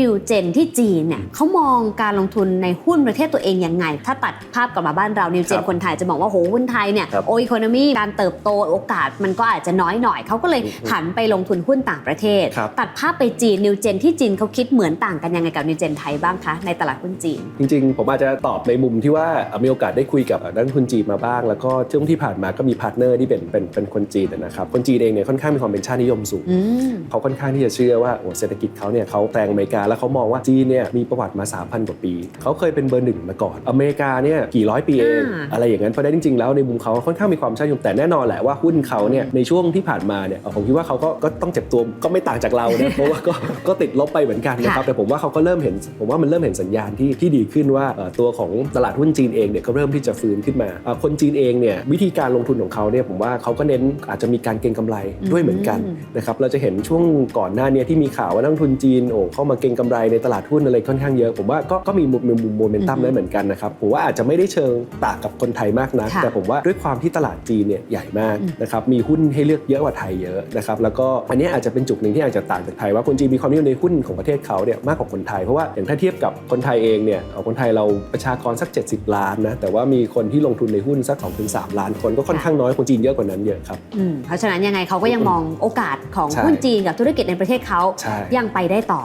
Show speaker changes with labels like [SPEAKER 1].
[SPEAKER 1] นิวเจนที่จีนเนี่ยเขามองการลงทุนในหุ้นประเทศตัวเองยังไง ถ้าตัดภาพกลับมาบ้านเรานิวเจ
[SPEAKER 2] คนรับ
[SPEAKER 1] คนไทยจะบอกว่าโหหุ้นไทยเนี่ย
[SPEAKER 2] ครับ
[SPEAKER 1] โออีโคโนมีการเติบโตโอกาสมันก็อาจจะน้อยหน่อยเขาก็เลย
[SPEAKER 2] อืม
[SPEAKER 1] หันไปลงทุนหุ้นต่างประเทศ
[SPEAKER 2] ครับ
[SPEAKER 1] ตัดภาพไปจีนนิวเจนที่จีนเขาคิดเหมือนต่างกันยังไงกับนิวเจนไทยบ้างคะในตลาดหุ้นจีน
[SPEAKER 2] จริง ๆ ผมอาจจะตอบในมุมที่ว่าเอ่อมีโอกาสได้คุยกับนักลงทุนจีนมาบ้าง แล้วก็ช่วงที่ผ่านมาก็มีพาร์ทเนอร์ที่เป็นเป็นเป็นคนจีนนะครับคนจีนเองเนี่ยค่อนข้างมีความเป็นชาตินิยมสูง
[SPEAKER 1] อืม
[SPEAKER 2] เขาค่อนข้างที่จะเชื่อว่าโอ้เศรษฐกิจเขาเนี่ยเขาแซงอเมริกาแล้วเขามองว่าจีนเนี่ยมีประวัติมา 3,000 กว่าปี เขาเคยเป็นเบอร์หนึ่งมาก่อน อเมริกาเนี่ยกี่ร้อยปีเอง
[SPEAKER 1] อ่า
[SPEAKER 2] อะไรอย่างนั้นเพราะฉะนั้นจริงๆแล้วในมุมเขาค่อนข้างมีความชาตินิยมแต่แน่นอนแหละว่าหุ้นเขาเนี่ยในช่วงที่ผ่านมาเนี่ยเอ่อผมคิดว่าเขาก็ก็ต้องเจ็บตัวก็ไม่ต่างจากเรานะเพราะว่าก็ก็ติดลบไปเหมือนกันนะครับแต่ผมว่าเขาก็เริ่มเห็นผมว่ามันเริ่มเห็นสัญญาณที่ที่ดีขึ้นว่าเอ่อตัวของตลาดหุ้นจีนเองเนี่ยก็เริ่มที่จะฟื้นขึ้นมาเอ่อคนจีนเองเนี่ยวิธีการลงทุนของเขาเนี่ยผมว่าเขาก็เน้นอาจจะมีการเก็งกำไรด้วยเหมือนกัน
[SPEAKER 1] อืม
[SPEAKER 2] นะครับเราจะเห็นช่วงก่อนหน้าเนี้ที่มีข่าวว่านักลงทุนจีนโอ้เข้ามาเก็งกำไรในตลาดหุ้นอะไรค่อนข้างเยอะ ผมว่าก็ก็มีมุมมุมโมเมนตัม
[SPEAKER 1] อือฮึ
[SPEAKER 2] นั้นเหมือนกันนะครับผมว่าอาจจะไม่ได้เชิงต่างกับคนไทยมากนัก
[SPEAKER 1] ค่ะ
[SPEAKER 2] แต่ผมว่าด้วยความที่ตลาดจีนเนี่ยใหญ่มาก
[SPEAKER 1] อืม
[SPEAKER 2] นะครับมีหุ้นให้เลือกเยอะกว่าไทยเยอะนะครับแล้วก็อันเนี้ยอาจจะเป็นจุดหนึ่งที่อาจจะต่างจากไทยว่าคนจีนมีความนิยมในหุ้นของประเทศเขาเนี่ยมากกว่าคนไทยเพราะว่าอย่างถ้าเทียบกับคนไทยเองเนี่ยเอาคนไทยเราประชากรสัก 70 ล้านนะแต่ว่ามีคนที่ลงทุนในหุ้นสัก2-3ถึง3ล้านคนก็ค่อนข้างน้อยคนจีนเยอะกว่านั้นเยอะครับ
[SPEAKER 1] อืมเพราะฉะนั้นยังไงเขาก็ยังมองโอกาสของ
[SPEAKER 2] ใช่
[SPEAKER 1] หุ้นจีนกับธุรกิจในประเทศเขา
[SPEAKER 2] ใช่
[SPEAKER 1] ยังไปได้ต่อ